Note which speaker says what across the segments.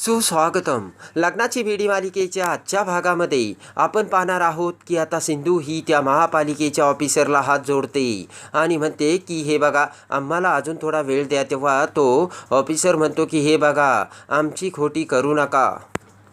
Speaker 1: सुस्वागतम. लग्नाची बेडी मालिकेच्या आजच्या भागामध्ये आपण पाहणार आहोत की आता सिंधू ही त्या महापालिकेच्या ऑफिसरला हात जोडते आणि म्हणते की हे बघा आम्हाला अजून थोडा वेळ द्या तेव्हा तो ऑफिसर म्हणतो की हे बघा आमची खोटी करू नका.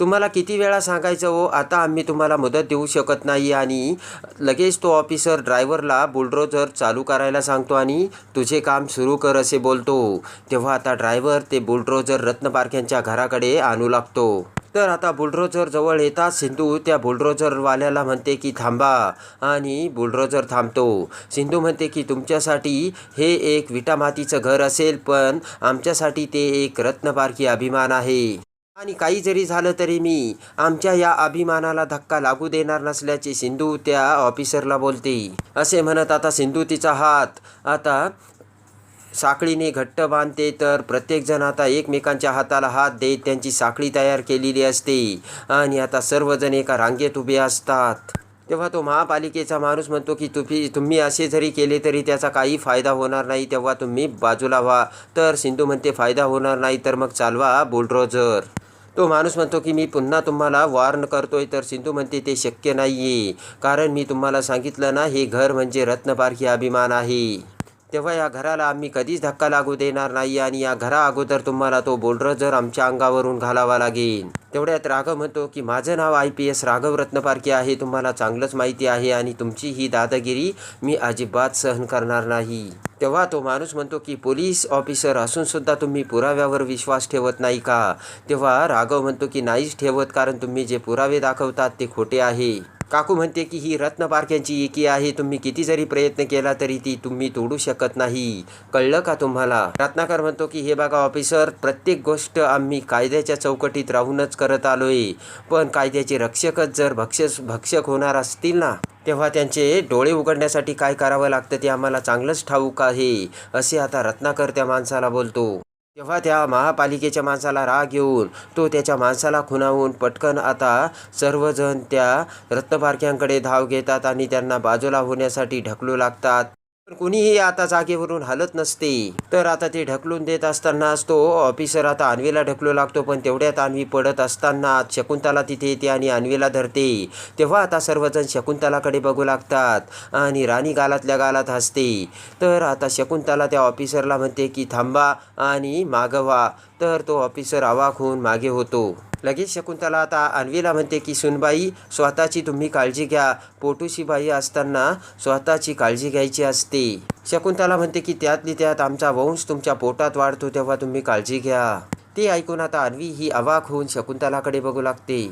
Speaker 1: तुम्हाला किती वेळा सांगायचं हो? आता आम्ही तुम्हाला मदत देऊ शकत नाही आणि लगेच तो ऑफिसर ड्रायव्हरला बुलडोजर चालू करायला सांगतो आणि तुझे काम सुरू कर असे बोलतो. तेव्हा आता ड्रायव्हर ते बुलडोझर रत्नपारख्यांच्या घराकडे आणू लागतो. तर आता बुलडोजर जवळ येताच सिंधू त्या बुलडोजरवाल्याला म्हणते की थांबा. आणि बुलडोजर थांबतो. सिंधू म्हणते की तुमच्यासाठी हे एक विटामातीचं घर असेल पण आमच्यासाठी ते एक रत्नपारखी अभिमान आहे. आणि काही जरी झालं तरी मी आमच्या या अभिमानाला धक्का लागू देणार नसल्याचे सिंधू त्या ऑफिसरला बोलते. असे म्हणत आता सिंधू तिचा हात आता साखळीने घट्ट बांधते तर प्रत्येकजण आता एकमेकांच्या हाताला हात देत त्यांची साखळी तयार केलेली असते आणि आता सर्वजण एका रांगेत उभे असतात. तेव्हा तो महापालिकेचा माणूस म्हणतो की तुम्ही तुम्ही असे जरी केले तरी त्याचा काही फायदा होणार नाही तेव्हा तुम्ही बाजूला व्हा. तर सिंधू म्हणते फायदा होणार नाही तर मग चालवा बुलडोझर. तो माणूस म्हणतो की मी पुन्हा तुम्हाला वॉर्न करतोय तर सिंधू म्हणते ते शक्य नाही आहे कारण मी तुम्हाला सांगितलं ना हे घर म्हणजे रत्नपारखी अभिमान आहे. तेव्हा या घराला आम्ही कधीच धक्का लागू देणार नाही आणि या घरा अगोदर तुम्हाला तो बोलडोझर आमच्या अंगावरून घालावा लागेल. तेवढ्यात राघव म्हणतो की माझं नाव I P S Raghav Ratnaparkhe आहे. तुम्हाला चांगलंच माहिती आहे आणि तुमची ही दादागिरी मी अजिबात सहन करणार नाही. तेव्हा तो माणूस म्हणतो की पोलीस ऑफिसर असूनसुद्धा तुम्ही पुराव्यावर विश्वास ठेवत नाही का? तेव्हा राघव म्हणतो की नाहीच ठेवत कारण तुम्ही जे पुरावे दाखवतात ते खोटे आहे. काकू म्हणते की ही रत्न रत्नपारख्यांची एकी आहे. तुम्ही किती जरी प्रयत्न केला तरी ती तुम्ही तोडू शकत नाही. कळलं का तुम्हाला? रत्नाकर म्हणतो की हे बघा ऑफिसर प्रत्येक गोष्ट आम्ही कायद्याच्या चौकटीत राहूनच करत आलोय. पण कायद्याचे रक्षकच जर भक्षस भक्षक होणार असतील ना तेव्हा त्यांचे डोळे उघडण्यासाठी काय करावं लागतं ते आम्हाला चांगलंच ठाऊक आहे. असे आता रत्नाकर त्या माणसाला बोलतो. तेव्हा त्या महापालिकेच्या माणसाला राग येऊन तो त्याच्या माणसाला खुणावून पटकन आता सर्वजण त्या रत्नपारख्यांकडे धाव घेतात आणि त्यांना बाजूला होण्यासाठी ढकलू लागतात. पण कुणीही आता जागेवरून हलत नसते. तर आता ते ढकलून देत असतानाच तो ऑफिसर आता अन्वीला ढकलू लागतो पण तेवढ्यात अन्वी पडत असताना शकुंतला तिथे येते आणि अन्वीला धरते. तेव्हा आता सर्वजण शकुंतलाकडे बघू लागतात आणि राणी गालातल्या गालात हसते. तर आता शकुंतला त्या ऑफिसरला म्हणते की थांबा आणि मागवा तर तो ऑफिसर अवाक होऊन मागे होतो. लगेच शकुंतला आता. अन्वीला म्हणते की सुनबाई स्वतःची तुम्ही काळजी घ्या. पोटूशी बाई असताना स्वतःची काळजी घ्यायची असते. शकुंतला म्हणते की त्यातली त्यात आमचा वंश तुमच्या पोटात वाढतो तेव्हा तुम्ही काळजी घ्या. ते ऐकून आता अन्वी ही अवाक होऊन शकुंतलाकडे बघू लागते.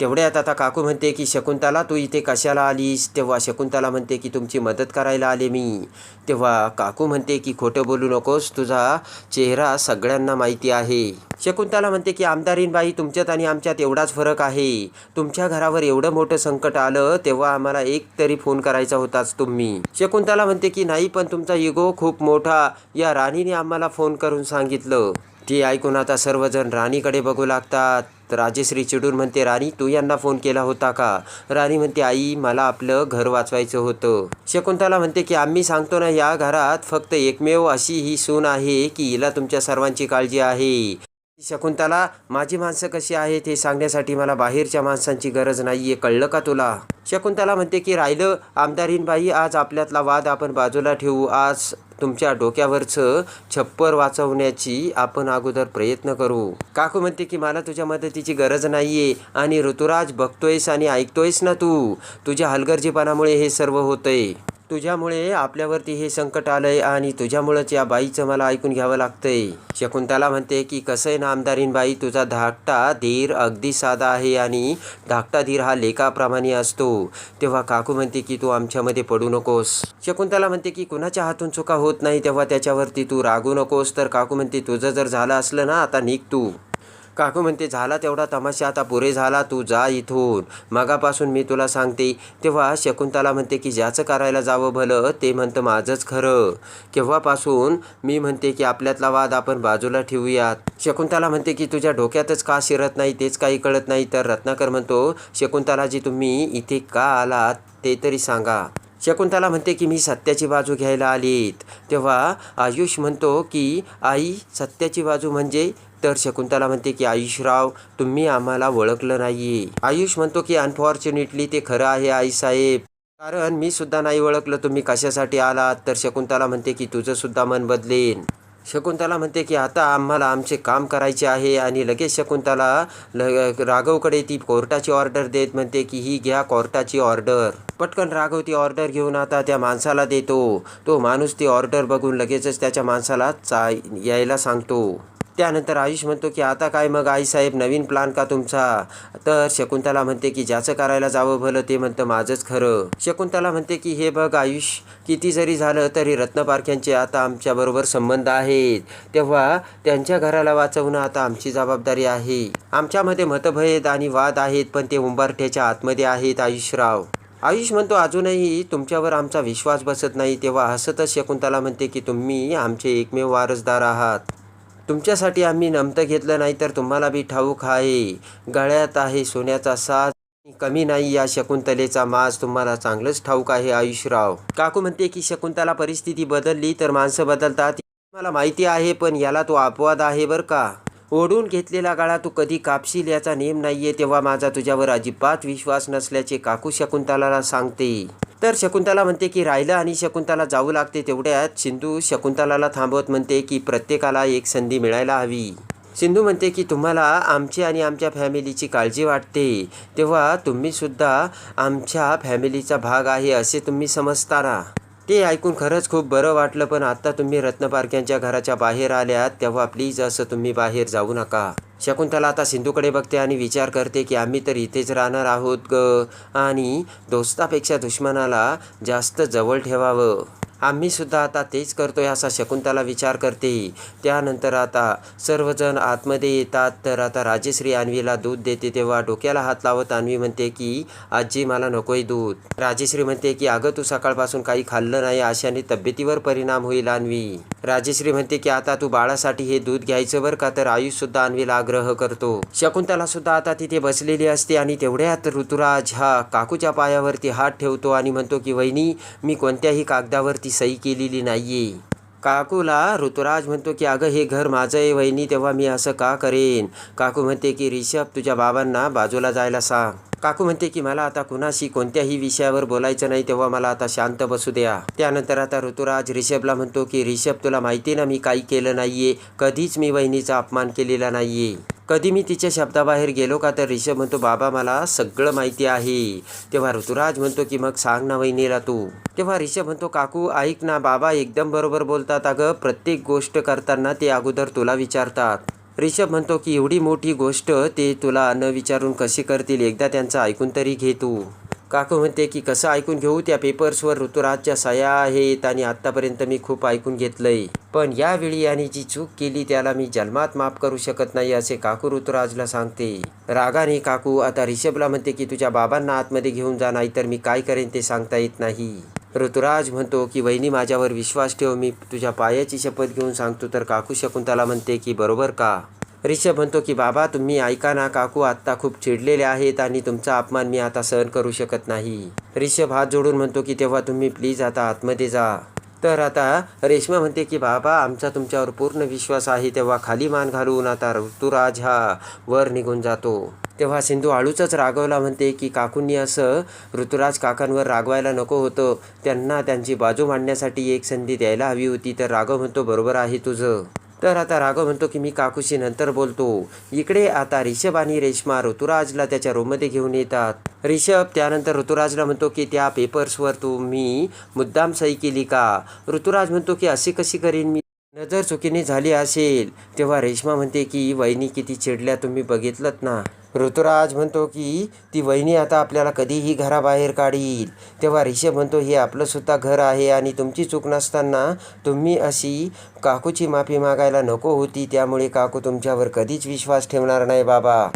Speaker 1: तेवढ्यात आता काकू म्हणते की शकुंतला तू इथे कशाला आलीस? तेव्हा शकुंतला म्हणते की तुमची मदत करायला आले मी. तेव्हा काकू म्हणते की खोटं बोलू नकोस तुझा चेहरा सगळ्यांना माहिती आहे. शकुंतला म्हणते की आमदारीनबाई तुमच्यात आणि आमच्यात एवढाच फरक आहे. तुमच्या घरावर एवढं मोठं संकट आलं तेव्हा आम्हाला एक तरी फोन करायचा होताच तुम्ही. शकुंतला म्हणते की नाही पण तुमचा इगो खूप मोठा. या राणीने आम्हाला फोन करून सांगितलं. ती ऐकून आता सर्वजण राणीकडे बघू लागतात. राजेश्री चिडून म्हणते राणी तू यांना फोन केला होता का? राणी म्हणते आई मला आपलं घर वाचवायचं होतं. शकुंतला म्हणते की आम्ही सांगतो ना या घरात फक्त एकमेव अशी ही सून आहे की हिला तुमच्या सर्वांची काळजी आहे. शकुंतला माझी माणसं कशी आहेत हे सांगण्यासाठी मला बाहेरच्या माणसांची गरज नाहीये कळलं का तुला? शकुंतला म्हणते की राहिलं आमदारीनबाई आज आपल्यातला वाद आपण बाजूला ठेवू. आज तुमच्या डोक्यावरचं छप्पर वाचवण्याची आपण अगोदर प्रयत्न करू. काकू म्हणते की मला तुझ्या मदतीची गरज नाहीये आणि ऋतुराज बघतोयस आणि ऐकतोयस ना तू. तुझ्या हलगर्जीपणामुळे हे सर्व होतंय. तुझ्यामुळे आपल्यावरती हे संकट आलंय आणि तुझ्यामुळेच या बाईचं मला ऐकून घ्यावं लागतंय. शकुंतला म्हणते की कसं आहे ना आमदारीन बाई तुझा धाकटा धीर अगदी साधा आहे आणि धाकटा धीर हा लेखाप्रमाणे असतो. तेव्हा काकू म्हणते की तू आमच्यामध्ये पडू नकोस. शकुंतला म्हणते की कुणाच्या हातून चुका होत नाही तेव्हा त्याच्यावरती तू रागू नकोस. तर काकू म्हणते तुझं जर झालं असलं ना आता निघ तू. काकू म्हणते झाला तेवढा तमाशा आता पुरे झाला तू जा इथून. मगापासून मी तुला सांगते. तेव्हा शकुंतला म्हणते की ज्याचं करायला जावं भलं ते म्हणतं माझंच खरं. केव्हापासून मी म्हणते की आपल्यातला वाद आपण बाजूला ठेवूयात. शकुंतला म्हणते की तुझ्या डोक्यातच का शिरत नाही तेच काही कळत नाही. तर रत्नाकर म्हणतो शकुंतलाजी तुम्ही इथे का आलात ते तरी सांगा. शकुंतला म्हणते की मी सत्याची बाजू घ्यायला आलीत. तेव्हा आयुष म्हणतो की आई सत्याची बाजू म्हणजे तर शकुंतला म्हणते की आयुषराव तुम्ही आम्हाला ओळखलं नाहीये. आयुष म्हणतो की अनफॉर्च्युनेटली ते खरं आहे आईसाहेब. कारण मी सुद्धा नाही ओळखलं. तुम्ही कशासाठी आलात? तर शकुंतला म्हणते की तुझं सुद्धा मन बदलेन. शकुंतला म्हणते की आता आम्हाला आमचे काम करायचे आहे आणि लगेच शकुंतला ल राघवकडे ती कोर्टाची ऑर्डर देत म्हणते की ही घ्या कोर्टाची ऑर्डर. पटकन राघव ती ऑर्डर घेऊन आता त्या माणसाला देतो. तो माणूस ती ऑर्डर बघून लगेचच त्याच्या माणसाला चा यायला सांगतो. त्यानंतर आयुष म्हणतो की आता काय मग आईसाहेब नवीन प्लान का तुमचा? तर शकुंतला म्हणते की ज्याचं करायला जावं भलं ते म्हणतं माझंच खरं. शकुंतला म्हणते की हे बघ आयुष किती जरी झालं तरी रत्नपारख्यांचे आता आमच्याबरोबर संबंध आहेत. तेव्हा त्यांच्या घराला वाचवणं आता आमची जबाबदारी आहे. आमच्यामध्ये मतभेद आणि वाद आहेत पण ते उंबारठ्याच्या आतमध्ये आहेत आयुषराव. आयुष म्हणतो अजूनही तुमच्यावर आमचा विश्वास बसत नाही. तेव्हा हसतच शकुंतला म्हणते की तुम्ही आमचे एकमेव वारसदार आहात. तुमच्यासाठी आम्ही नमतं घेतलं नाही तर तुम्हाला बी ठाऊक आहे. गळ्यात आहे सोन्याचा साज. कमी नाही या शकुंतलेचा माज. तुम्हाला चांगलंच ठाऊक आहे आयुषराव. काकू म्हणते की शकुंतला परिस्थिती बदलली तर माणसं बदलतात. मला माहिती आहे पण याला तो अपवाद आहे बरं का? ओढून घेतलेला गाळा तू कधी कापशील याचा नेम नाहीये तेव्हा माझा तुझ्यावर अजिबात विश्वास नसल्याचे काकू शकुंतलाला सांगते. तर शकुंतला म्हणते की राहिलं आणि शकुंतला जाऊ लागते तेवढ्यात सिंधू शकुंतलाला थांबवत म्हणते की प्रत्येकाला एक संधी मिळायला हवी. सिंधू म्हणते की तुम्हाला आमची आणि आमच्या फॅमिलीची काळजी वाटते. तेव्हा तुम्हीसुद्धा आमच्या फॅमिलीचा भाग आहे असे तुम्ही समजता ते ऐकून खरंच खूप बरं वाटलं पण आता तुम्ही रत्नपारख्यांच्या घराच्या बाहेर आल्यात तेव्हा प्लीज असं तुम्ही बाहेर जाऊ नका. शकुंतला आता सिंधूकडे बघते आणि विचार करते की आम्ही तर इथेच राहणार आहोत ग. आणि दोस्तापेक्षा दुश्मनाला जास्त जवळ ठेवावं. आम्ही सुद्धा आता तेच करतो आहे असा शकुंतला विचार करते. त्यानंतर आता सर्वजण आतमध्ये येतात. तर आता राजेश्री अन्वीला दूध देते तेव्हा डोक्याला हात लावत अन्वी म्हणते की आजी मला नकोय दूध. राजेश्री म्हणते की अगं तू सकाळपासून काही खाल्लं नाही अशाने तब्येतीवर परिणाम होईल अन्वी. राजेश्री म्हणते की आता तू बाळासाठी हे दूध घ्यायचं बरं का? तर आयुष सुद्धा अन्वीला आग्रह करतो. शकुंतला सुद्धा आता तिथे बसलेली असते आणि तेवढ्यात ऋतुराज हा काकूच्या पायावरती हात ठेवतो आणि म्हणतो की वहिनी मी कोणत्याही कागदावरती ती सही केलेली नाही आहे काकूला ऋतुराज म्हणतो की अगं हे घर माझं आहे वहिनी तेव्हा मी असं का करेन? काकू म्हणते की रिषभ तुझ्या बाबांना बाजूला जायला सांग. काकू म्हणते की मला आता कुणाशी कोणत्याही विषयावर बोलायचं नाही तेव्हा मला आता शांत बसू द्या. त्यानंतर आता ऋतुराज रिषभला म्हणतो की रिषभ तुला माहिती ना मी काही केलं नाहीये. कधीच मी वहिनीचा अपमान केलेला नाहीये. कधी मी तिच्या शब्दाबाहेर गेलो का तर रिषभ म्हणतो बाबा मला सगळं माहिती आहे. तेव्हा ऋतुराज म्हणतो की मग सांग ना वहिनीला तू. तेव्हा रिषभ म्हणतो काकू ऐक ना बाबा एकदम बरोबर बोलतात. अगं प्रत्येक गोष्ट करताना ते अगोदर तुला विचारतात. रिषभ म्हणतो की एवढी मोठी गोष्ट ते तुला न विचारून कशी करतील? एकदा त्यांचं ऐकून तरी घे तू. काकू म्हणते की कसं ऐकून घेऊ त्या पेपर्सवर ऋतुराजच्या सह्या आहेत आणि आत्तापर्यंत मी खूप ऐकून घेतलंय. पण यावेळी याने जी चूक केली त्याला मी जन्मात माफ करू शकत नाही असे काकू ऋतुराजला सांगते. रागाने काकू आता रिषभला म्हणते की तुझ्या बाबांना आतमध्ये घेऊन जा नाही तर मी काय करेन ते सांगता येत नाही. ऋतुराज म्हणतो की वहिनी माझ्यावर विश्वास ठेव मी तुझ्या पायाची शपथ घेऊन सांगतो तर काकू शकुंतला म्हणते की बरोबर का? रिषभ म्हणतो की बाबा तुम्ही ऐका ना काकू आत्ता खूप चिडलेले आहेत आणि तुमचा अपमान मी आता सहन करू शकत नाही. रिषभ हात जोडून म्हणतो की तेव्हा तुम्ही प्लीज आता आतमध्ये जा. तर आता रेश्मा म्हणते की बाबा आमचा तुमच्यावर पूर्ण विश्वास आहे तेव्हा खाली मान घालून आता ऋतुराज हा वर निघून जातो. तेव्हा सिंधू आळूचंच रागवला म्हणते की काकूंनी असं ऋतुराज काकांवर रागवायला नको होतं. त्यांना त्यांची बाजू मांडण्यासाठी एक संधी द्यायला हवी होती तर राघव म्हणतो बरोबर आहे तुझं. तर आता राघव म्हणतो की मी काकूशी नंतर बोलतो. इकडे आता रिषभ आणि रेश्मा ऋतुराजला त्याच्या रूममध्ये घेऊन येतात. रिषभ त्यानंतर ऋतुराजला म्हणतो की त्या पेपर्सवर तुम्ही मुद्दाम सही केली का? ऋतुराज म्हणतो की अशी कशी करीन मी? नजर चुकीने झाली असेल. तेव्हा रेश्मा म्हणते की वहिनी किती चिडल्या तुम्ही बघितलंत ना. ऋतुराज म्हणतो की ती वहिनी आता आपल्याला कधीही घराबाहेर काढील तेव्हा रिषभ म्हणतो हे आपलंसुद्धा घर आहे आणि तुमची चूक नसताना तुम्ही अशी काकूची माफी मागायला नको होती. त्यामुळे काकू तुमच्यावर कधीच विश्वास ठेवणार नाही बाबा.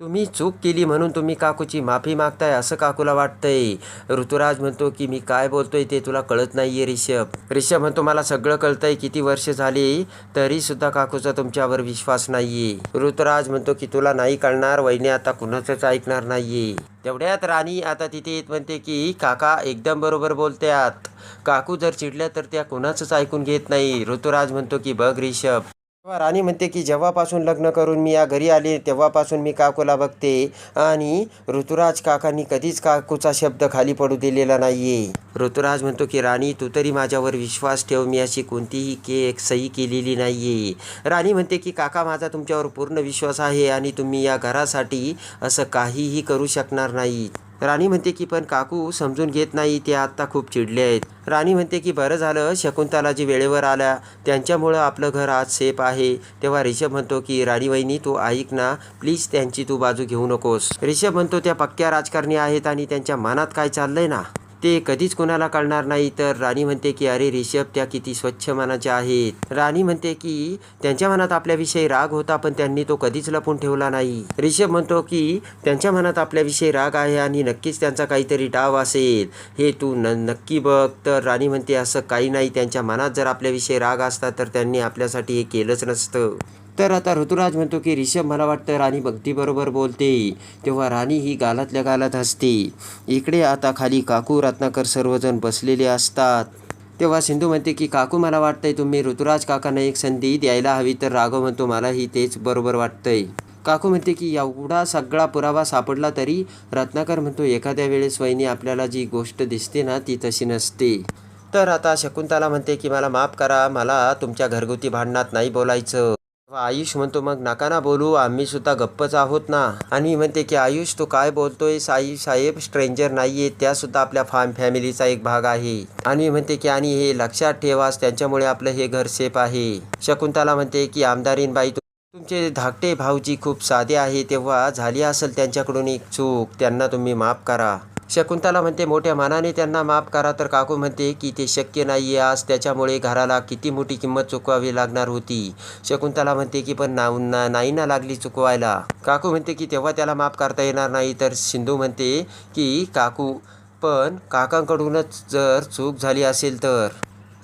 Speaker 1: तुम्ही चूक केली म्हणून तुम्ही काकूची माफी मागताय असं काकूला वाटतंय. ऋतुराज म्हणतो की मी काय बोलतोय ते तुला कळत नाहीये रिषभ रिषभ म्हणतो मला सगळं कळतंय. किती वर्ष झाली तरी सुद्धा काकूचा तुमच्यावर विश्वास नाहीये. ऋतुराज म्हणतो की तुला नाही कळणार वहिनी आता कुणाचंच ऐकणार नाहीये. तेवढ्यात राणी आता तिथे येत म्हणते की काका एकदम बरोबर बोलत्यात. काकू जर चिडल्या तर त्या कुणाचंच ऐकून घेत नाही. ऋतुराज म्हणतो की बघ रिषभ तेव्हा राणी म्हणते की जेव्हापासून लग्न करून मी या घरी आले तेव्हापासून मी काकूला बघते आणि ऋतुराज काकांनी कधीच काकूचा शब्द खाली पडू दिलेला नाहीये. ऋतुराज म्हणतो की राणी तू तरी माझ्यावर विश्वास ठेव मी अशी कोणतीही के सही केलेली नाहीये. राणी म्हणते की काका माझा तुमच्यावर पूर्ण विश्वास आहे आणि तुम्ही या घरासाठी असं काहीही करू शकणार नाही राणी म्हणते की पण काकू समजून घेत नाही ते आत्ता खूप चिडले आहेत. राणी म्हणते की बरं झालं शकुंतलाजी वेळेवर आल्या. त्यांच्यामुळं आपलं घर आज सेफ आहे. तेव्हा रिषभ म्हणतो की राणी वहिनी तू ऐक ना. प्लीज त्यांची तू बाजू घेऊ नकोस. रिषभ म्हणतो त्या पक्क्या राजकारणी आहेत आणि त्यांच्या मनात काय चाललंय ना? ते कधीच कोणाला कळणार नाही. तर राणी म्हणते की अरे रिषभ त्या किती स्वच्छ मनाच्या आहेत. राणी म्हणते की त्यांच्या मनात आपल्याविषयी राग होता पण त्यांनी तो कधीच लपून ठेवला नाही. रिषभ म्हणतो की त्यांच्या मनात आपल्याविषयी राग आहे आणि नक्कीच त्यांचा काहीतरी डाव असेल. हे तू न नक्की बघ. तर राणी म्हणते असं काही नाही. त्यांच्या मनात जर आपल्याविषयी राग असता तर त्यांनी आपल्यासाठी हे केलंच नसतं. तर आता ऋतुराज म्हणतो की रिषभ मला वाटतं राणी भक्तीबरोबर बोलते. तेव्हा राणी ही गालातल्या गालात हसते. इकडे आता खाली काकू रत्नाकर सर्वजण बसलेले असतात. तेव्हा सिंधू म्हणते की काकू मला वाटतंय तुम्ही ऋतुराज काकांना एक संधी द्यायला हवी तर राघव म्हणतो मलाही तेच बरोबर वाटतंय. काकू म्हणते की एवढा सगळा पुरावा सापडला तरी? रत्नाकर म्हणतो एखाद्या वेळेस वहिनी आपल्याला जी गोष्ट दिसते ना ती तशी नसते. तर आता शकुंतला म्हणते की मला माफ करा मला तुमच्या घरगुती भांडणात नाही बोलायचं. आयुष म्हणतो मग नका ना बोलू आम्ही सुद्धा गप्पच आहोत ना. आणि म्हणते की आयुष तू काय बोलतोय? साई साहेब स्ट्रेंजर नाहीये त्या सुद्धा आपल्या फार्म फॅमिलीचा एक भाग आहे. आणि म्हणते की आणि हे लक्षात ठेवास त्यांच्यामुळे आपलं हे घर सेफ आहे. शकुंतला म्हणते की आमदारीन बाई तुमचे धाकटे भाऊजी खूप साधे आहे तेव्हा झाली असेल त्यांच्याकडून एक चूक त्यांना तुम्ही माफ करा. शकुंतला म्हणते मोठ्या मानाने त्यांना माफ करा. तर काकू म्हणते की ते शक्य नाही आहे आज त्याच्यामुळे घराला किती मोठी किंमत चुकवावी लागणार होती. शकुंतला म्हणते की पण ना ना- नाही ना लागली चुकवायला. काकू म्हणते की तेव्हा त्याला माफ करता येणार नाही. तर सिंधू म्हणते की काकू पण काकांकडूनच जर चूक झाली असेल तर.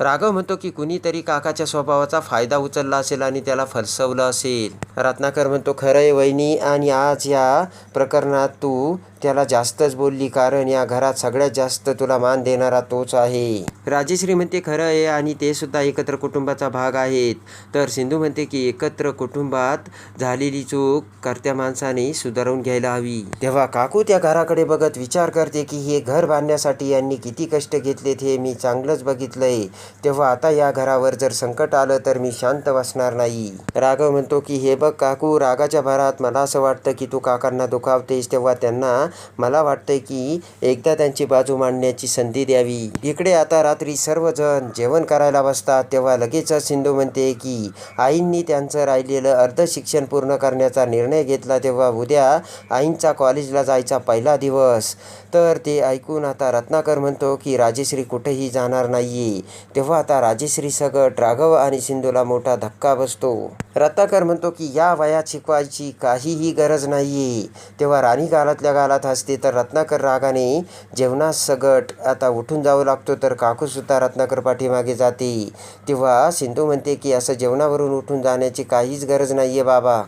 Speaker 1: राघव म्हणतो की कुणीतरी काकाच्या स्वभावाचा फायदा उचलला असेल आणि त्याला फसवलं असेल. रत्नाकर म्हणतो खरं आहे वहिनी आणि आज या प्रकरणात तू त्याला जास्तच बोलली कारण या घरात सगळ्यात जास्त तुला मान देणारा तोच आहे. राजेश्री म्हणते खरं आहे आणि ते सुद्धा एकत्र कुटुंबाचा भाग आहेत. तर सिंधू म्हणते की एकत्र कुटुंबात झालेली चूक करत्या माणसाने सुधारून घ्यायला हवी. तेव्हा काकू त्या घराकडे बघत विचार करते की हे घर बांधण्यासाठी यांनी किती कष्ट घेतलेत हे मी चांगलंच बघितलंय. तेव्हा आता या घरावर जर संकट आलं तर मी शांत बसणार नाही. राघव म्हणतो की हे बघ काकू रागाच्या भरात मला असं वाटतं की तू काकांना दुखावतेस. तेव्हा त्यांना मला वाटतंय की एकदा त्यांची बाजू मांडण्याची संधी द्यावी. इकडे आता रात्री सर्वजण जेवण करायला बसतात. तेव्हा लगेचच सिंधू म्हणते की आईंनी त्यांचं राहिलेलं अर्ध शिक्षण पूर्ण करण्याचा निर्णय घेतला तेव्हा उद्या आईंचा कॉलेजला जायचा पहिला दिवस. तर ते ऐकून आता रत्नाकर म्हणतो की राजेश्री कुठेही जाणार नाहीये. तेव्हा आता राजेश्री सगट राघव आणि सिंधूला मोठा धक्का बसतो. रत्नाकर म्हणतो की या वयात शिकवायची काहीही गरज नाहीये. तेव्हा राणी गालातल्या गालात हसते तर रत्नाकर रागाने जेवणास सगट आता उठून जावं लागतो तर काकूसुद्धा रत्नाकर पाठीमागे जाते. तेव्हा सिंधू म्हणते की असं जेवणावरून उठून जाण्याची काहीच गरज नाही आहे बाबा.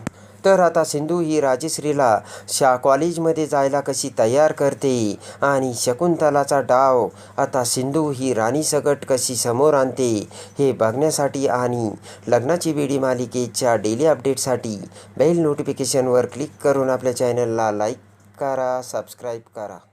Speaker 1: तर आता सिंधू ही राजश्रीला शा कॉलेजमध्ये जायला कशी तयार करते? आणि शकुंतलाचा डाव आता सिंधू ही राणीसकट कशी समोर आणते? हे बघण्यासाठी आणि लग्नाची बेडी मालिकेच्या डेली अपडेटसाठी बेल नोटिफिकेशनवर क्लिक करून आपल्या चॅनलला लाईक करा सबस्क्राईब करा.